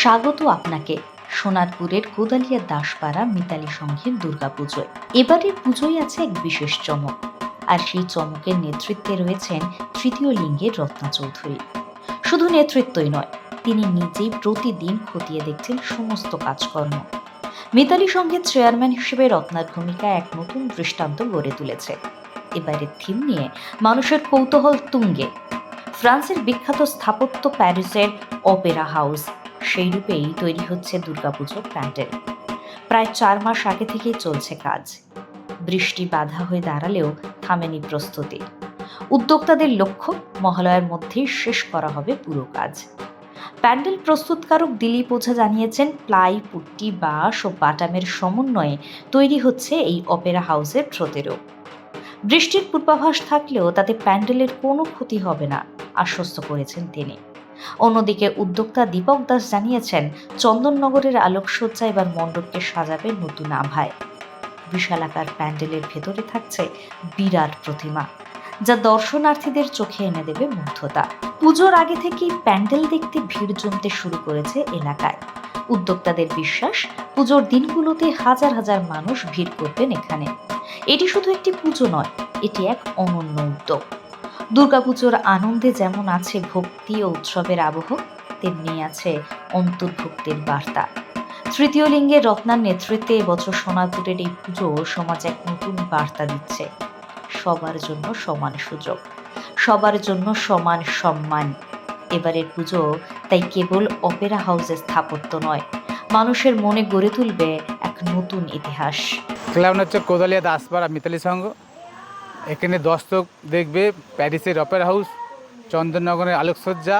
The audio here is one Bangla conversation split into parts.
স্বাগত আপনাকে সোনারপুরের কোদালিয়া দাসপাড়া মিতালি সংঘের দুর্গাপুজোয়। এবারের পুজোয় আছে এক বিশেষ চমক, আর সেই চমকের নেতৃত্বে রয়েছেন তৃতীয় লিঙ্গের রত্না চৌধুরী। শুধু নেতৃত্বই নয়, তিনি নিজেই প্রতিদিন খতিয়ে দেখছেন সমস্ত কাজকর্ম। মিতালি সংঘের চেয়ারম্যান হিসেবে রত্নার ভূমিকা এক নতুন দৃষ্টান্ত গড়ে তুলেছে। এবারের থিম নিয়ে মানুষের কৌতূহল তুঙ্গে। ফ্রান্সের বিখ্যাত স্থাপত্য প্যারিসের অপেরা হাউস সেই রূপেই তৈরি হচ্ছে দুর্গাপুজোর প্যান্ডেল। প্রায় চার মাস আগে থেকেই চলছে কাজ। বৃষ্টি বাধা হয়ে দাঁড়ালেও থামেনি প্রস্তুতি। উদ্যোক্তাদের লক্ষ্য, মহালয়ার মধ্যেই শেষ করা হবে পুরো কাজ। প্যান্ডেল প্রস্তুতকারক দিলীপ ওঝা জানিয়েছেন, প্লাই, পুট্টি, বাঁশ ও বাটামের সমন্বয়ে তৈরি হচ্ছে এই অপেরা হাউসের প্রতেরও বৃষ্টির পূর্বাভাস থাকলেও তাতে প্যান্ডেলের কোনো ক্ষতি হবে না, আশ্বস্ত করেছেন তিনি। অন্যদিকে উদ্যোক্তা দীপক দাস জানিয়েছেন, চন্দননগরের আলোকসজ্জা এবার মণ্ডপকে সাজাবে নতুন আভায়। বিশালাকার প্যান্ডেলের ভেতরে থাকছে বিরাট প্রতিমা, যা দর্শনার্থীদের চোখে এনে দেবে মুগ্ধতা। পুজোর আগে থেকেই প্যান্ডেল দেখতে ভিড় জমতে শুরু করেছে এলাকায়। উদ্যোক্তাদের বিশ্বাস, পুজোর দিনগুলোতে হাজার হাজার মানুষ ভিড় করবেন এখানে। এটি শুধু একটি পুজো নয়, এটি এক অনন্য উদ্যোগ। দুর্গাপুজোর আনন্দে যেমন আছে ভক্তি ও উৎসবের আবহ, তেমনি আছে অন্তর্ভুক্তির বার্তা। তৃতীয় লিঙ্গের রত্নার নেতৃত্বে এবছর সোনারপুরের এই পুজো সমাজ এক নতুন বার্তা দিচ্ছে। সবার জন্য সমান সুযোগ, সবার জন্য সমান সম্মান। এবারের পুজো তাই কেবল অপেরা হাউসের স্থাপত্য নয়, মানুষের মনে গড়ে তুলবে এক নতুন ইতিহাস। কোদালিয়া দাসপাড়া মিতালি সংঘ। এখানে দস্তক দেখবে প্যারিসের অপেরা হাউস, চন্দননগরের আলোকসজ্জা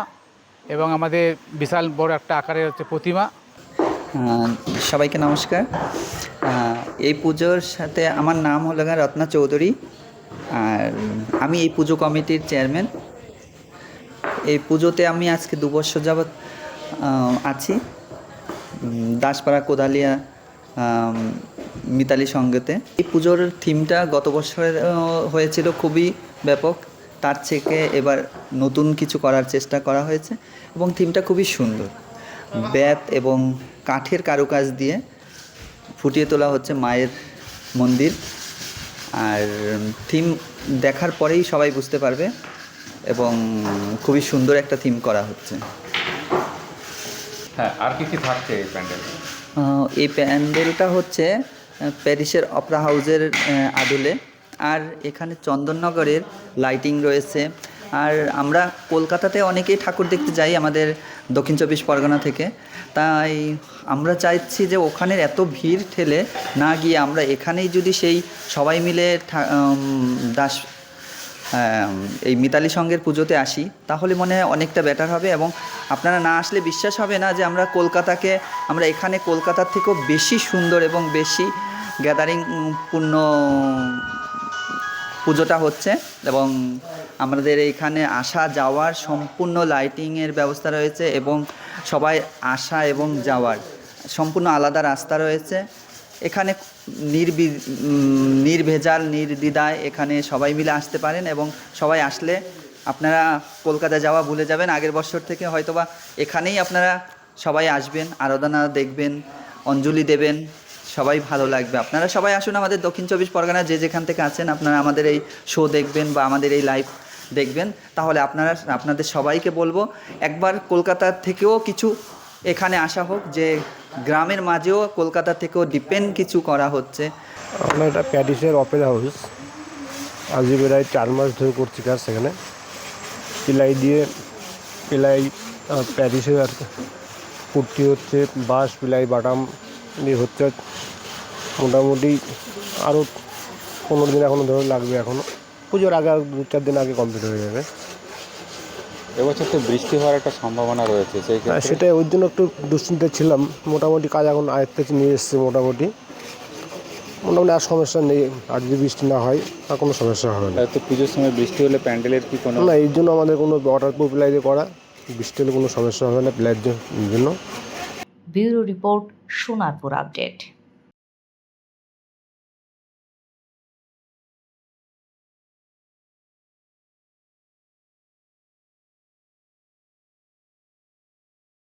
এবং আমাদের বিশাল বড় একটা আকারের হচ্ছে প্রতিমা। সবাইকে নমস্কার। এই পুজোর সাথে আমার নাম হলো রত্না চৌধুরী। আর আমি এই পুজো কমিটির চেয়ারম্যান। এই পুজোতে আমি আজকে দু বছর যাবৎ আছি। দাসপাড়া কোদালিয়া মিতালি সঙ্গেতে। এই পুজোর থিমটা গত বছরের হয়েছিল খুবই ব্যাপক। তার থেকে এবার নতুন কিছু করার চেষ্টা করা হয়েছে এবং থিমটা খুবই সুন্দর। ব্যাত এবং কাঠের কারুকাজ দিয়ে ফুটিয়ে তোলা হচ্ছে মায়ের মন্দির। আর থিম দেখার পরেই সবাই বুঝতে পারবে এবং খুবই সুন্দর একটা থিম করা হচ্ছে। হ্যাঁ আর কি কি থাকছে এই প্যান্ডেলে? এই প্যান্ডেলটা হচ্ছে প্যারিসের অপরা হাউজের আদলে। আর এখানে চন্দননগরের লাইটিং রয়েছে। আর আমরা কলকাতাতে অনেকেই ঠাকুর দেখতে যাই আমাদের দক্ষিণ চব্বিশ পরগনা থেকে। তাই আমরা চাইছি যে ওখানের এত ভিড় ঠেলে না গিয়ে আমরা এখানেই যদি সেই সবাই মিলে দাস এই মিতালি সঙ্গের পুজোতে আসি, তাহলে মনে হয় অনেকটা বেটার হবে এবং আপনারা না আসলে বিশ্বাস হবে না যে আমরা কলকাতাকে, আমরা এখানে কলকাতার থেকেও বেশি সুন্দর এবং বেশি গ্যাদারিং পূর্ণ পুজোটা হচ্ছে এবং আমাদের এইখানে আসা যাওয়ার সম্পূর্ণ লাইটিংয়ের ব্যবস্থা রয়েছে এবং সবাই আসা এবং যাওয়ার সম্পূর্ণ আলাদা রাস্তা রয়েছে। এখানে নির্বি নির্ভেজাল, নির্দ্বিধায় এখানে সবাই মিলে আসতে পারেন এবং সবাই আসলে আপনারা কলকাতা যাওয়া ভুলে যাবেন। আগের বছর থেকে হয়তোবা এখানেই আপনারা সবাই আসবেন, আরাধনা দেখবেন, অঞ্জলি দেবেন। সবাই ভালো লাগবে। আপনারা সবাই আসুন আমাদের দক্ষিণ চব্বিশ পরগনা যে যেখান থেকে আছেন আপনারা আমাদের এই শো দেখবেন বা আমাদের এই লাইভ দেখবেন। তাহলে আপনারা আপনাদের সবাইকে বলব একবার কলকাতার থেকেও কিছু এখানে আসা হোক যে গ্রামের মাঝেও কলকাতা থেকেও ডিপেন্ড কিছু করা হচ্ছে। আমরা এটা প্যারিসের অপেরা হাউস প্রায় চার মাস ধরে করছি কাজ সেখানে। পিলাই দিয়ে পিলাই আহ, প্যারিসে আর কি। পুট্টি হচ্ছে বাঁশ পিলাই বাটাম দিয়ে হচ্ছে মোটামুটি আরও পনেরো দিন এখনও ধরে লাগবে এখনও পুজোর আগে আর দু চার দিন আগে কমপ্লিট হয়ে যাবে। এবছর তো বৃষ্টি হওয়ার একটা সম্ভাবনা রয়েছে সেই ক্ষেত্রে সেটাই ওই জন্য একটু দুশ্চিন্তে ছিলাম। মোটামুটি কাজ এখন আয়ত্তে নিয়ে এসছে মোটামুটি। মোটামুটি আর সমস্যা নেই আর যদি বৃষ্টি না হয় আর কোনো সমস্যা হবে না। তো পুজোর সময় বৃষ্টি হলে প্যান্ডেলের কি কোনো না এই জন্য আমাদের কোনো ওয়াটার প্রুফ প্লাই করা বৃষ্টি হলে কোনো সমস্যা হবে না প্লাইয়ের জন্য। Bureau report Sonarpur update.